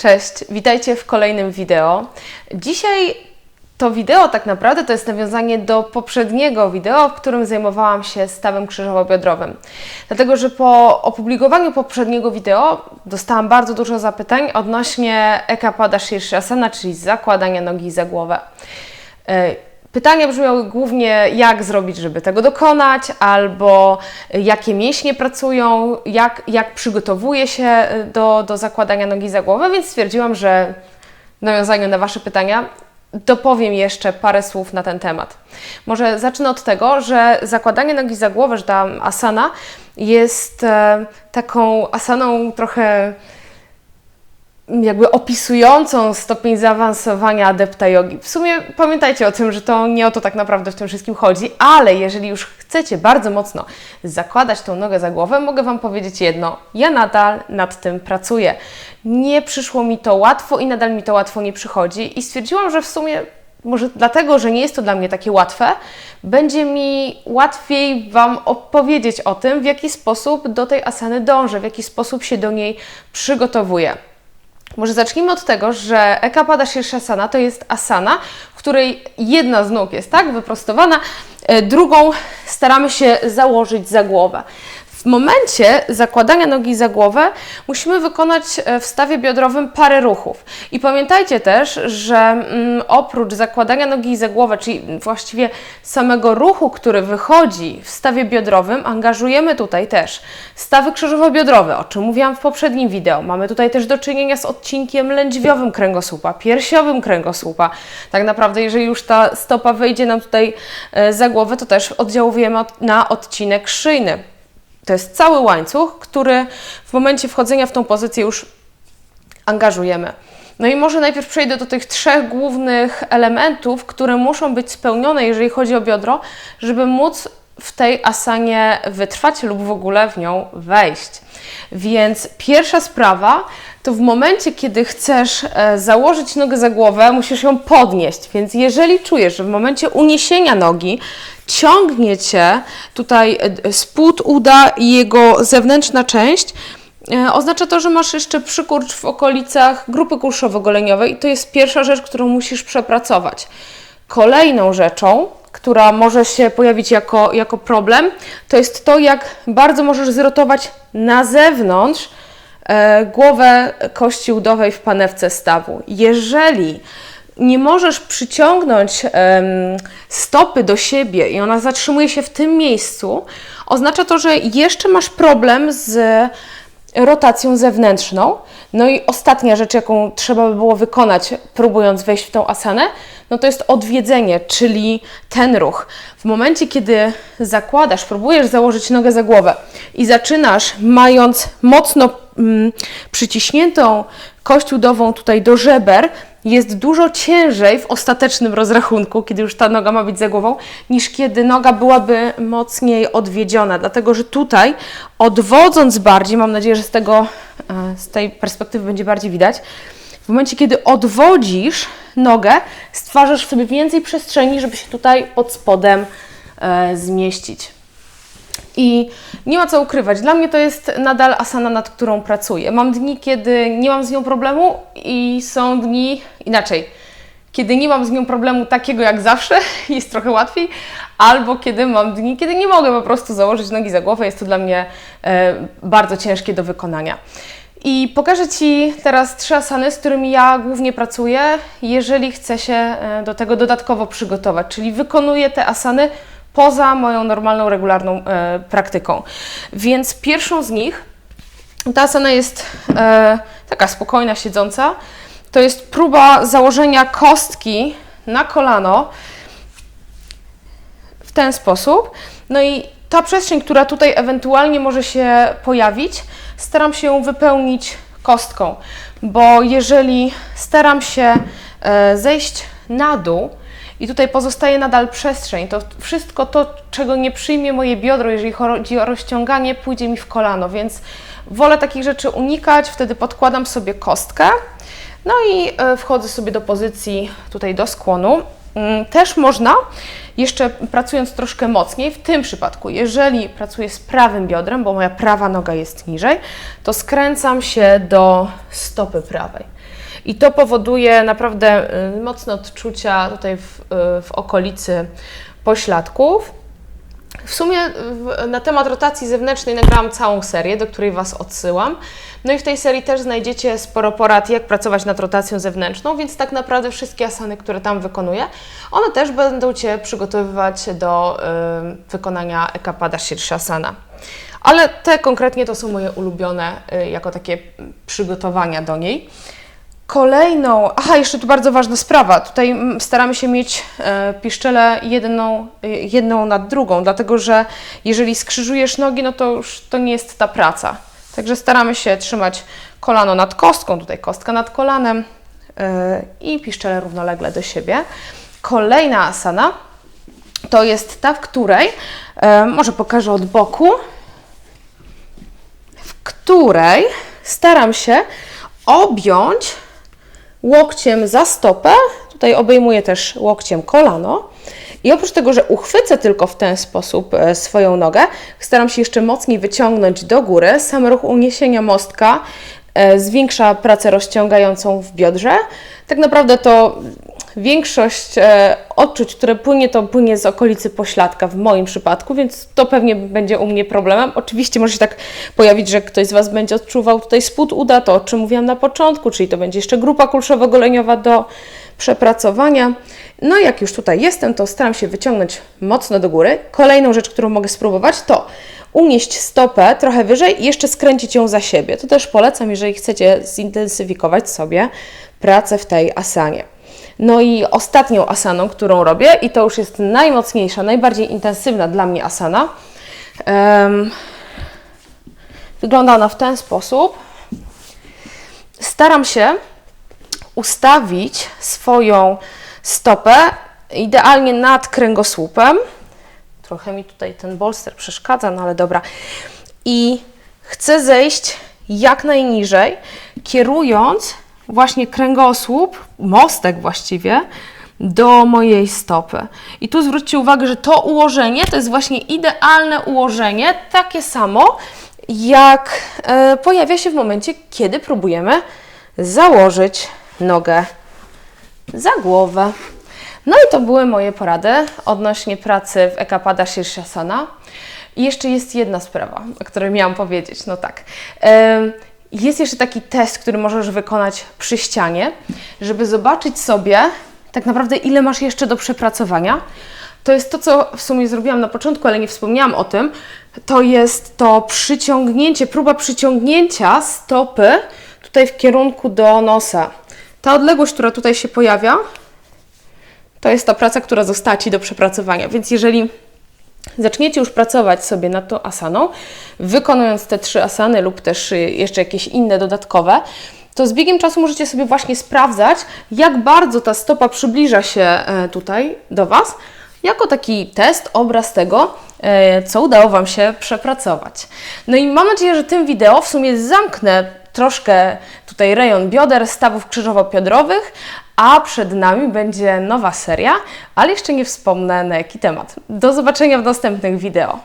Cześć, witajcie w kolejnym wideo. Dzisiaj to wideo tak naprawdę to jest nawiązanie do poprzedniego wideo, w którym zajmowałam się stawem krzyżowo-biodrowym. Dlatego, że po opublikowaniu poprzedniego wideo dostałam bardzo dużo zapytań odnośnie Ekapada Shirshasana, czyli zakładania nogi za głowę. Pytania brzmiały głównie, jak zrobić, żeby tego dokonać, albo jakie mięśnie pracują, jak, jak przygotowuje się do, do zakładania nogi za głowę, więc stwierdziłam, że w nawiązaniu na Wasze pytania dopowiem jeszcze parę słów na ten temat. Może zacznę od tego, że zakładanie nogi za głowę, że ta asana jest e, taką asaną trochę jakby opisującą stopień zaawansowania adepta jogi. W sumie pamiętajcie o tym, że to nie o to tak naprawdę w tym wszystkim chodzi, ale jeżeli już chcecie bardzo mocno zakładać tą nogę za głowę, mogę Wam powiedzieć jedno. Ja nadal nad tym pracuję. Nie przyszło mi to łatwo i nadal mi to łatwo nie przychodzi i stwierdziłam, że w sumie może dlatego, że nie jest to dla mnie takie łatwe, będzie mi łatwiej Wam opowiedzieć o tym, w jaki sposób do tej asany dążę, w jaki sposób się do niej przygotowuję. Może zacznijmy od tego, że Ekapada Shirshasana to jest asana, w której jedna z nóg jest tak wyprostowana, e, drugą staramy się założyć za głowę. W momencie zakładania nogi za głowę musimy wykonać e, w stawie biodrowym parę ruchów. I pamiętajcie też, że mm, oprócz zakładania nogi za głowę, czyli właściwie samego ruchu, który wychodzi w stawie biodrowym, angażujemy tutaj też stawy krzyżowo-biodrowe, o czym mówiłam w poprzednim wideo. Mamy tutaj też do czynienia z odcinkiem lędźwiowym kręgosłupa, piersiowym kręgosłupa. Tak naprawdę, jeżeli już ta stopa wejdzie nam tutaj e, za głowę, to też oddziałujemy na odcinek szyjny. To jest cały łańcuch, który w momencie wchodzenia w tą pozycję już angażujemy. No i może najpierw przejdę do tych trzech głównych elementów, które muszą być spełnione, jeżeli chodzi o biodro, żeby móc w tej asanie wytrwać lub w ogóle w nią wejść. Więc pierwsza sprawa to w momencie, kiedy chcesz e, założyć nogę za głowę, musisz ją podnieść. Więc jeżeli czujesz, że w momencie uniesienia nogi ciągnie cię tutaj e, spód uda i jego zewnętrzna część, e, oznacza to, że masz jeszcze przykurcz w okolicach grupy kulszowo-goleniowej i to jest pierwsza rzecz, którą musisz przepracować. Kolejną rzeczą, która może się pojawić jako, jako problem, to jest to, jak bardzo możesz zrotować na zewnątrz e, głowę kości udowej w panewce stawu. Jeżeli nie możesz przyciągnąć um, stopy do siebie i ona zatrzymuje się w tym miejscu, oznacza to, że jeszcze masz problem z rotacją zewnętrzną. No i ostatnia rzecz, jaką trzeba by było wykonać, próbując wejść w tą asanę, no to jest odwiedzenie, czyli ten ruch. W momencie, kiedy zakładasz, próbujesz założyć nogę za głowę i zaczynasz, mając mocno mm, przyciśniętą kość udową tutaj do żeber, jest dużo ciężej w ostatecznym rozrachunku, kiedy już ta noga ma być za głową, niż kiedy noga byłaby mocniej odwiedziona. Dlatego, że tutaj odwodząc bardziej, mam nadzieję, że z, tego, e, z tej perspektywy będzie bardziej widać, w momencie, kiedy odwodzisz nogę, stwarzasz sobie więcej przestrzeni, żeby się tutaj pod spodem e, zmieścić. I nie ma co ukrywać, dla mnie to jest nadal asana, nad którą pracuję. Mam dni, kiedy nie mam z nią problemu i są dni inaczej. Kiedy nie mam z nią problemu takiego jak zawsze, jest trochę łatwiej, albo kiedy mam dni, kiedy nie mogę po prostu założyć nogi za głowę, jest to dla mnie e, bardzo ciężkie do wykonania. I pokażę Ci teraz trzy asany, z którymi ja głównie pracuję, jeżeli chcę się e, do tego dodatkowo przygotować, czyli wykonuję te asany poza moją normalną, regularną e, praktyką. Więc pierwszą z nich, ta asana jest e, taka spokojna, siedząca, to jest próba założenia kostki na kolano w ten sposób. No i ta przestrzeń, która tutaj ewentualnie może się pojawić, staram się ją wypełnić kostką, bo jeżeli staram się e, zejść na dół, i tutaj pozostaje nadal przestrzeń. To wszystko to, czego nie przyjmie moje biodro, jeżeli chodzi o rozciąganie, pójdzie mi w kolano, więc wolę takich rzeczy unikać. Wtedy podkładam sobie kostkę. No i e, wchodzę sobie do pozycji tutaj do skłonu. Mm, też można, jeszcze pracując troszkę mocniej, w tym przypadku, jeżeli pracuję z prawym biodrem, bo moja prawa noga jest niżej, to skręcam się do stopy prawej. I to powoduje naprawdę y, mocne odczucia tutaj w, y, w okolicy pośladków. W sumie w, na temat rotacji zewnętrznej nagrałam całą serię, do której Was odsyłam. No i w tej serii też znajdziecie sporo porad, jak pracować nad rotacją zewnętrzną, więc tak naprawdę wszystkie asany, które tam wykonuję, one też będą Cię przygotowywać do y, wykonania Ekapada Shirshasana. Ale te konkretnie to są moje ulubione, y, jako takie przygotowania do niej. Kolejną, aha, jeszcze tu bardzo ważna sprawa. Tutaj mm, staramy się mieć e, piszczelę jedną, y, jedną nad drugą, dlatego że jeżeli skrzyżujesz nogi, no to już to nie jest ta praca. Także staramy się trzymać kolano nad kostką, tutaj kostka nad kolanem e, i piszczelę równolegle do siebie. Kolejna asana to jest ta, w której, e, może pokażę od boku, w której staram się objąć łokciem za stopę, tutaj obejmuję też łokciem kolano. I oprócz tego, że uchwycę tylko w ten sposób e, swoją nogę, staram się jeszcze mocniej wyciągnąć do góry. Sam ruch uniesienia mostka e, zwiększa pracę rozciągającą w biodrze. Tak naprawdę to większość e, odczuć, które płynie, to płynie z okolicy pośladka w moim przypadku, więc to pewnie będzie u mnie problemem. Oczywiście może się tak pojawić, że ktoś z Was będzie odczuwał tutaj spód uda, to o czym mówiłam na początku, czyli to będzie jeszcze grupa kulszowo-goleniowa do przepracowania. No jak już tutaj jestem, to staram się wyciągnąć mocno do góry. Kolejną rzecz, którą mogę spróbować, to unieść stopę trochę wyżej i jeszcze skręcić ją za siebie. To też polecam, jeżeli chcecie zintensyfikować sobie pracę w tej asanie. No i ostatnią asaną, którą robię, i to już jest najmocniejsza, najbardziej intensywna dla mnie asana. Um, wygląda ona w ten sposób. Staram się ustawić swoją stopę idealnie nad kręgosłupem. Trochę mi tutaj ten bolster przeszkadza, no ale dobra. I chcę zejść jak najniżej, kierując właśnie kręgosłup, mostek właściwie, do mojej stopy. I tu zwróćcie uwagę, że to ułożenie to jest właśnie idealne ułożenie, takie samo jak e, pojawia się w momencie, kiedy próbujemy założyć nogę za głowę. No i to były moje porady odnośnie pracy w Ekapada Shirshasana. I jeszcze jest jedna sprawa, o której miałam powiedzieć. No tak. Jest jeszcze taki test, który możesz wykonać przy ścianie, żeby zobaczyć sobie tak naprawdę, ile masz jeszcze do przepracowania. To jest to, co w sumie zrobiłam na początku, ale nie wspomniałam o tym. To jest to przyciągnięcie, próba przyciągnięcia stopy tutaj w kierunku do nosa. Ta odległość, która tutaj się pojawia, to jest ta praca, która została Ci do przepracowania. Więc jeżeli zaczniecie już pracować sobie nad tą asaną, wykonując te trzy asany lub też jeszcze jakieś inne dodatkowe, to z biegiem czasu możecie sobie właśnie sprawdzać, jak bardzo ta stopa przybliża się e, tutaj do Was, jako taki test, obraz tego, e, co udało Wam się przepracować. No i mam nadzieję, że tym wideo w sumie zamknę troszkę tutaj rejon bioder, stawów krzyżowo-piodrowych, a przed nami będzie nowa seria, ale jeszcze nie wspomnę na jaki temat. Do zobaczenia w następnych wideo.